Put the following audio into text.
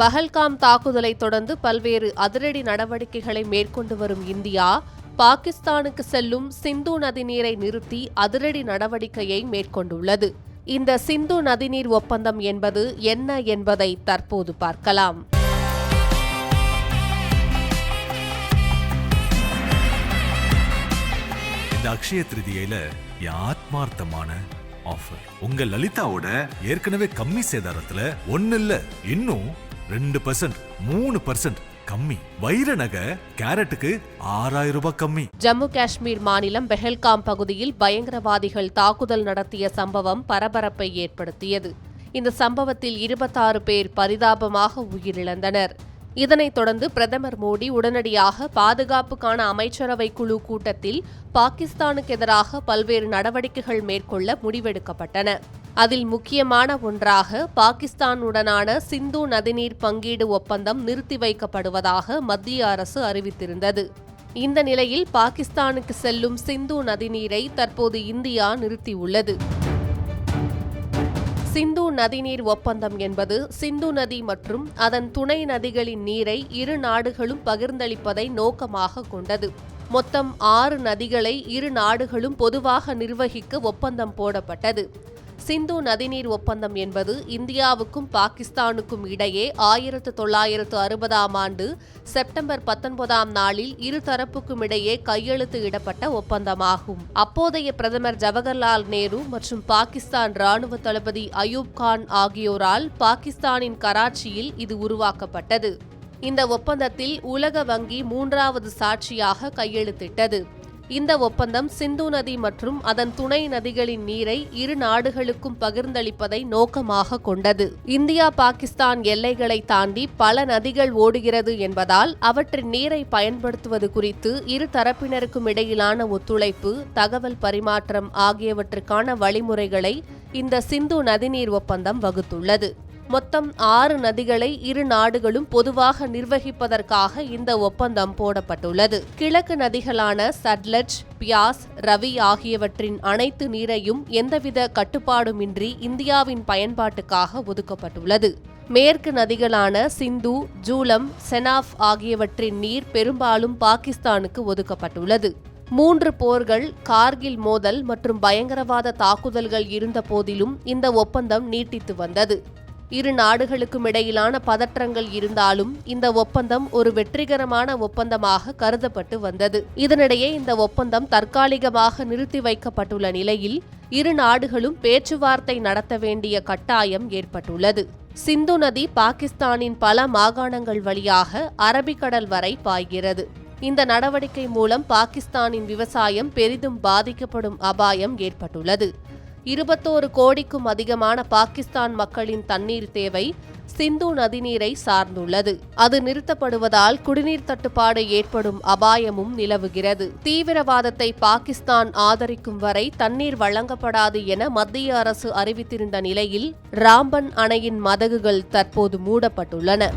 பஹல்காம் தாக்குதலை தொடர்ந்து பல்வேறு அதிரடி நடவடிக்கைகளை மேற்கொண்டு வரும் இந்தியா பாகிஸ்தானுக்கு செல்லும் சிந்து நதிநீரை நிறுத்தி அதிரடி நடவடிக்கையை மேற்கொண்டுள்ளது. இந்த சிந்து நதிநீர் ஒப்பந்தம் என்பது என்ன என்பதை தற்போது பார்க்கலாம். இந்த அக்ஷய திருதியில ஆத்மார்த்தமான ஆஃபர் உங்க லலிதாவோட ஏற்கனவே கம்மி சேதாரத்துல ஒன்னு இல்ல இன்னும் ரெண்டு பர்சன்ட் மூணு பர்சன்ட் கம்மி. வைர நகை கேரட்டுக்கு ஆறாயிரம் ரூபாய் கம்மி. ஜம்மு காஷ்மீர் மாநிலம் பெஹல்காம் பகுதியில் பயங்கரவாதிகள் தாக்குதல் நடத்திய சம்பவம் பரபரப்பை ஏற்படுத்தியது. இந்த சம்பவத்தில் இருபத்தாறு பேர் பரிதாபமாக உயிரிழந்தனர். இதனைத் தொடர்ந்து பிரதமர் மோடி உடனடியாக பாதுகாப்புக்கான அமைச்சரவை குழு கூட்டத்தில் பாகிஸ்தானுக்கு எதிராக பல்வேறு நடவடிக்கைகள் மேற்கொள்ள முடிவெடுக்கப்பட்டன. அதில் முக்கியமான ஒன்றாக பாகிஸ்தானுடனான சிந்து நதிநீர் பங்கீடு ஒப்பந்தம் நிறுத்தி வைக்கப்படுவதாக மத்திய அரசு அறிவித்திருந்தது. இந்த நிலையில் பாகிஸ்தானுக்கு செல்லும் சிந்து நதிநீரை தற்போது இந்தியா நிறுத்தியுள்ளது. சிந்து நதிநீர் ஒப்பந்தம் என்பது சிந்து நதி மற்றும் அதன் துணை நதிகளின் நீரை இரு நாடுகளும் பகிர்ந்தளிப்பதை நோக்கமாக கொண்டது. மொத்தம் ஆறு நதிகளை இரு நாடுகளும் பொதுவாக நிர்வகிக்க ஒப்பந்தம் போடப்பட்டது. சிந்து நதிநீர் ஒப்பந்தம் என்பது இந்தியாவுக்கும் பாகிஸ்தானுக்கும் இடையே ஆயிரத்து தொள்ளாயிரத்து அறுபதாம் ஆண்டு செப்டம்பர் பத்தொன்பதாம் நாளில் இருதரப்புக்கும் இடையே கையெழுத்து இடப்பட்ட ஒப்பந்தமாகும். அப்போதைய பிரதமர் ஜவஹர்லால் நேரு மற்றும் பாகிஸ்தான் ராணுவ தளபதி அயூப் கான் ஆகியோரால் பாகிஸ்தானின் கராச்சியில் இது உருவாக்கப்பட்டது. இந்த ஒப்பந்தத்தில் உலக வங்கி மூன்றாவது சாட்சியாக கையெழுத்திட்டது. இந்த ஒப்பந்தம் சிந்து நதி மற்றும் அதன் துணை நதிகளின் நீரை இரு நாடுகளுக்கும் பகிர்ந்தளிப்பதை நோக்கமாக கொண்டது. இந்தியா பாகிஸ்தான் எல்லைகளை தாண்டி பல நதிகள் ஓடுகிறது என்பதால் அவற்றின் நீரை பயன்படுத்துவது குறித்து இரு தரப்பினருக்கும் இடையிலான ஒத்துழைப்பு தகவல் பரிமாற்றம் ஆகியவற்றுக்கான வழிமுறைகளை இந்த சிந்து நதிநீர் ஒப்பந்தம் வகுத்துள்ளது. மொத்தம் ஆறு நதிகளை இரு நாடுகளும் பொதுவாக நிர்வகிப்பதற்காக இந்த ஒப்பந்தம் போடப்பட்டுள்ளது. கிழக்கு நதிகளான சட்லஜ் பியாஸ் ரவி ஆகியவற்றின் அனைத்து நீரையும் எந்தவித கட்டுப்பாடுமின்றி இந்தியாவின் பயன்பாட்டுக்காக ஒதுக்கப்பட்டுள்ளது. மேற்கு நதிகளான சிந்து ஜூலம் செனாப் ஆகியவற்றின் நீர் பெரும்பாலும் பாகிஸ்தானுக்கு ஒதுக்கப்பட்டுள்ளது. மூன்று போர்கள் கார்கில் மோதல் மற்றும் பயங்கரவாத தாக்குதல்கள் இருந்த போதிலும் இந்த ஒப்பந்தம் நீட்டித்து வந்தது. இரு நாடுகளுக்கும் இடையிலான பதற்றங்கள் இருந்தாலும் இந்த ஒப்பந்தம் ஒரு வெற்றிகரமான ஒப்பந்தமாக கருதப்பட்டு வந்தது. இதனிடையே இந்த ஒப்பந்தம் தற்காலிகமாக நிறுத்தி வைக்கப்பட்டுள்ள நிலையில் இரு நாடுகளும் பேச்சுவார்த்தை நடத்த வேண்டிய கட்டாயம் ஏற்பட்டுள்ளது. சிந்து நதி பாகிஸ்தானின் பல மாகாணங்கள் வழியாக அரபிக்கடல் வரை பாய்கிறது. இந்த நடவடிக்கை மூலம் பாகிஸ்தானின் விவசாயம் பெரிதும் பாதிக்கப்படும் அபாயம் ஏற்பட்டுள்ளது. இருபத்தோரு கோடிக்கும் அதிகமான பாகிஸ்தான் மக்களின் தண்ணீர் தேவை சிந்து நதிநீரை சார்ந்துள்ளது. அது நிறுத்தப்படுவதால் குடிநீர் தட்டுப்பாடு ஏற்படும் அபாயமும் நிலவுகிறது. தீவிரவாதத்தை பாகிஸ்தான் ஆதரிக்கும் வரை தண்ணீர் வழங்கப்படாது என மத்திய அரசு அறிவித்திருந்த நிலையில் ராம்பன் அணையின் மதகுகள் தற்போது மூடப்பட்டுள்ளன.